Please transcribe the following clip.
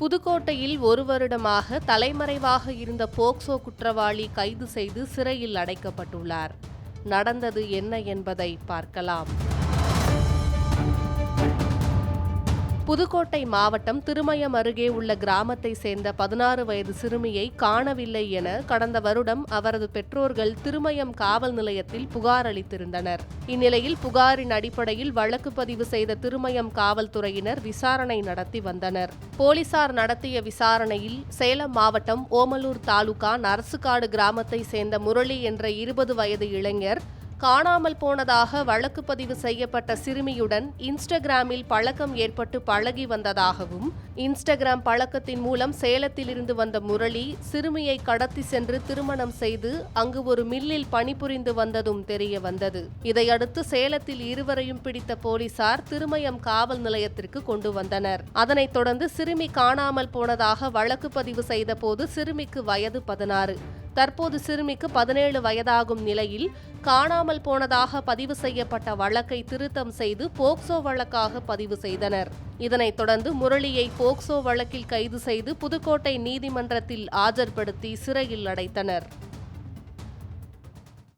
புதுக்கோட்டையில் ஒரு வருடமாக தலைமறைவாக இருந்த போக்சோ குற்றவாளி கைது செய்து சிறையில் அடைக்கப்பட்டுள்ளார். நடந்தது என்ன என்பதை பார்க்கலாம். புதுக்கோட்டை மாவட்டம் திருமயம் அருகே உள்ள கிராமத்தை சேர்ந்த பதினாறு வயது சிறுமியை காணவில்லை என கடந்த வருடம் அவரது பெற்றோர்கள் திருமயம் காவல் நிலையத்தில் புகார் அளித்திருந்தனர். இந்நிலையில் புகாரின் அடிப்படையில் வழக்கு பதிவு செய்த திருமயம் காவல்துறையினர் விசாரணை நடத்தி வந்தனர். போலீசார் நடத்திய விசாரணையில் சேலம் மாவட்டம் ஓமலூர் தாலுகா நரசுக்காடு கிராமத்தை சேர்ந்த முரளி என்ற இருபது வயது இளைஞர் காணாமல் போனதாக வழக்கு பதிவு செய்யப்பட்ட சிறுமியுடன் இன்ஸ்டாகிராமில் பழக்கம் ஏற்பட்டு பழகி வந்ததாகவும் இன்ஸ்டாகிராம் பழக்கத்தின் மூலம் சேலத்திலிருந்து வந்த முரளி சிறுமியை கடத்தி சென்று திருமணம் செய்து அங்கு ஒரு மில்லில் பணிபுரிந்து வந்ததும் தெரிய வந்தது. இதையடுத்து சேலத்தில் இருவரையும் பிடித்த போலீசார் திருமயம் காவல் நிலையத்திற்கு கொண்டு வந்தனர். அதனைத் தொடர்ந்து சிறுமி காணாமல் போனதாக வழக்கு பதிவு செய்தபோது சிறுமிக்கு வயது பதினாறு. தற்போது சிறுமிக்கு பதினேழு வயதாகும் நிலையில் காணாமல் போனதாக பதிவு செய்யப்பட்ட வழக்கை திருத்தம் செய்து போக்சோ வழக்காக பதிவு செய்தனர். இதனைத் தொடர்ந்து முரளியை போக்சோ வழக்கில் கைது செய்து புதுக்கோட்டை நீதிமன்றத்தில் ஆஜர்படுத்தி சிறையில் அடைத்தனர்.